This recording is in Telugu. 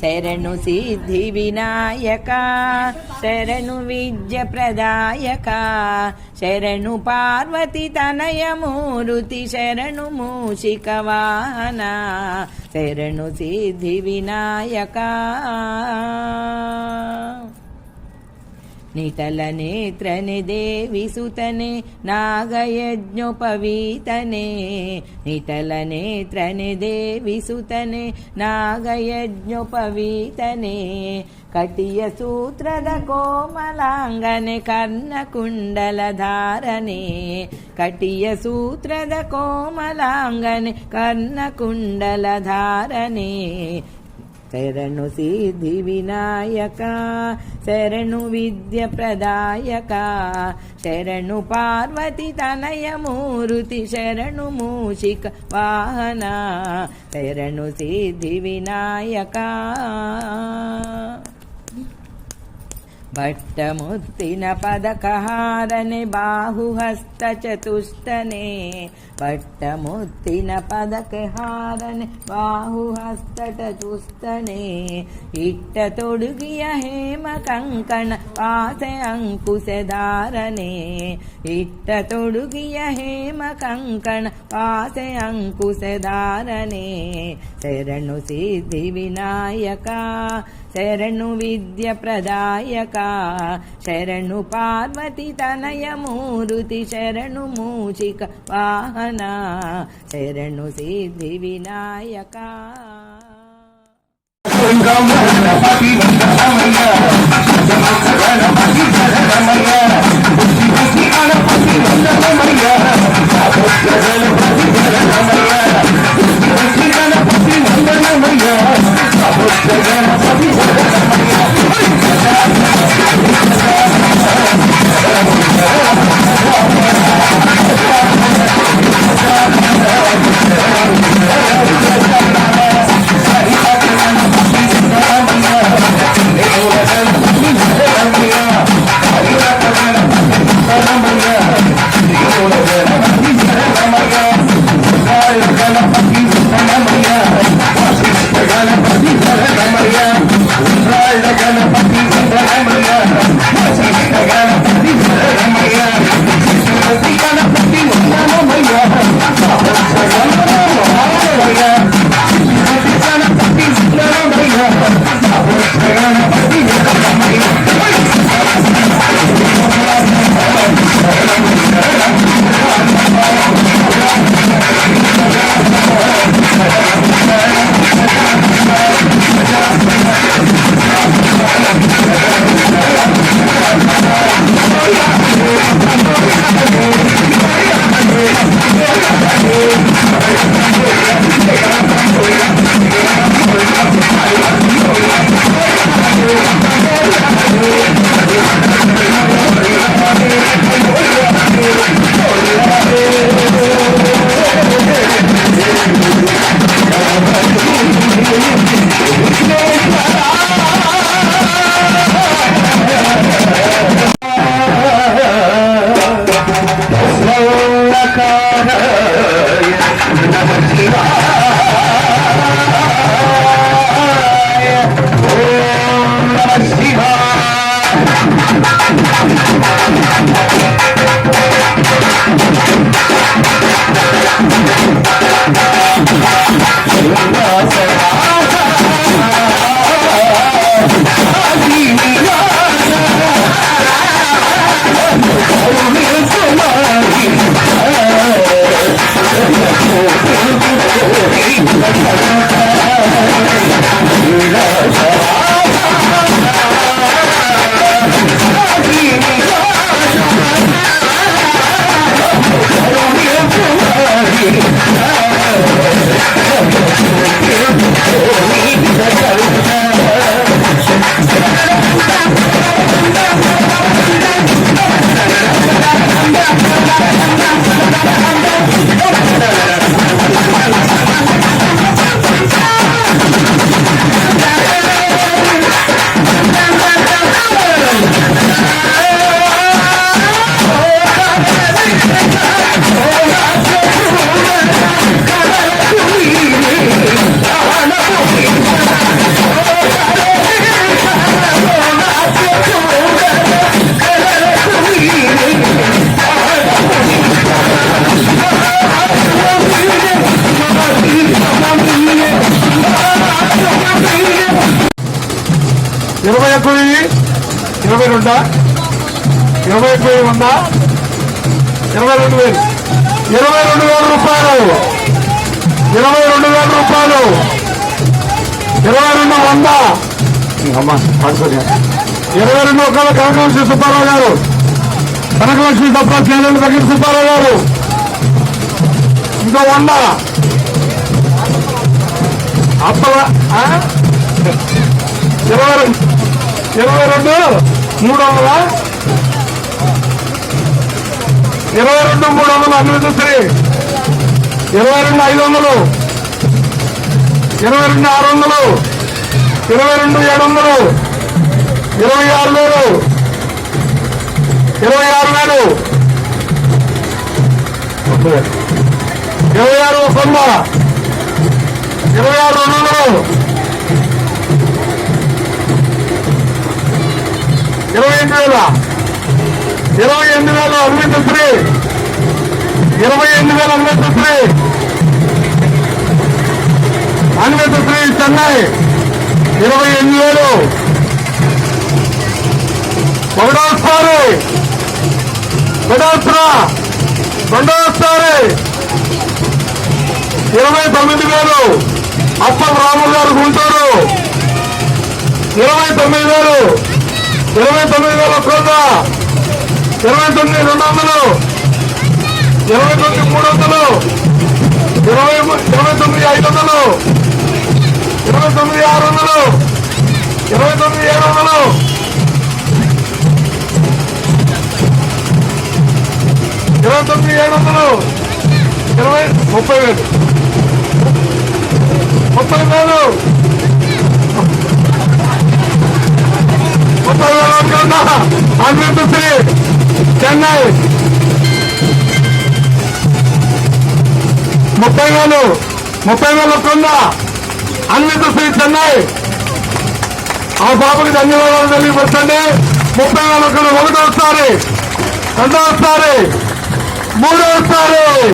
శరణు సిద్ధి వినాయక శరణు విద్య ప్రదాయక శరణు పార్వతి తనయమూరుతి శరణు మూషిక వాహన శరణు సిద్ధి వినాయక. ನಿತಲನೇತ್ರನೆ ದೇವಿಸುತನೆ ನಾಗಯಜ್ಞೋಪವೀತನೆ ನಿತಲನೇತ್ರನೆ ದೇವಿಸುತನೆ ನಾಗಯಜ್ಞೋಪವೀತನೆ ಕಟಿಯ ಸೂತ್ರದ ಕೋಮಲಾಂಗನೆ ಕರ್ಣಕುಂಡಲಧಾರನೆ ಕಟಿಯ ಸೂತ್ರದ ಕೋಮಲಾಂಗನೆ ಕರ್ಣಕುಂಡಲಧಾರನೆ శరణు సిద్ధి వినాయక శరణు విద్య ప్రదాయక శరణు పార్వతి తనయమూరుతి శరణు మూషిక వాహన శరణు సిద్ధి వినాయక. పట్టముత్తిన పదకహారని బాహుహస్త చతుష్టనే పట్టముత్తిన పదకహారని బాహుహస్త చతుష్టనే ఇట్ట తొడుగియ హేమ కంకణ పాసె అంకుశధారనే ఇట్ట తొడుగియ హేమ కంకణ పాసె అంకుశధారనే శరణు సిద్ధి వినాయక శరణు విద్య ప్రదాయక శరణు పార్వతి తనయమూరుతి శరణు మూచిక వాహన శరణు సిద్ధి వినాయక Yeah. ఇరవై ఒక్క వెయ్యి ఇరవై రెండా? ఇరవై ఒక్క వెయ్యి ఉందా ఇరవై రెండు వేలు. ఇరవై రెండు వేల రూపాయలు. ఇరవై రెండు వేల రూపాయలు. ఇరవై రెండు వంద? అమ్మా ఇరవై రెండు ఒకవేళ కనకలక్ష్మి సుబ్బారావు గారు. కనకలక్ష్మి తప్ప కేంద్రం దగ్గర సుబ్బారావు గారు. ఇంకో వంద. అప్పల? ఇరవై రెండు ఇరవై రెండు? మూడు వందల? ఇరవై రెండు మూడు వందల అభివృద్ధి శ్రీ ఇరవై రెండు ఐదు వందలు. ఇరవై రెండు ఆరు వందలు. ఇరవై రెండు ఏడు వందలు. ఇరవై ఆరు వేలు. ఇరవై ఆరు వేలు. ఇరవై ఆరు వంద ఇరవై ఆరు రెండు వందలు. వేల ఇరవై ఎనిమిది వేల అరవై ఫ్రీ ఇరవై ఎనిమిది వేల అరవై ఫ్రీ అరవై ఫ్రీ చెన్నై. ఇరవై ఎనిమిది వేలు. ఒకటోసారి ఒకటోసరా రెండోసారి ఇరవై తొమ్మిది వేలు. అప్పం రాములు గారు గుంటూరు. ఇరవై తొమ్మిది వేలు. ఇరవై తొమ్మిది వేల కోట ఇరవై తొమ్మిది రెండు వందలు ఇరవై తొమ్మిది మూడు వందలు ఇరవై ఇరవై తొమ్మిది ఐదు వందలు ఇరవై తొమ్మిది ఆరు వందలు ఇరవై తొమ్మిది ఏడు వందలు ఇరవై తొమ్మిది ఏడు వందలు ఇరవై ముప్పై వేలు. ముప్పై వేలు. ముప్పై వేల చెన్నై. ముప్పై వేలు ముప్పై వేల కొంద అన్నింటి శ్రీ చెన్నై. ఆ బాబుకి ధన్యవాదాలు తెలియపరచండి. ముప్పై వేల ఒకటి ఒకటోసారి రెండోసారి మూడోసారి.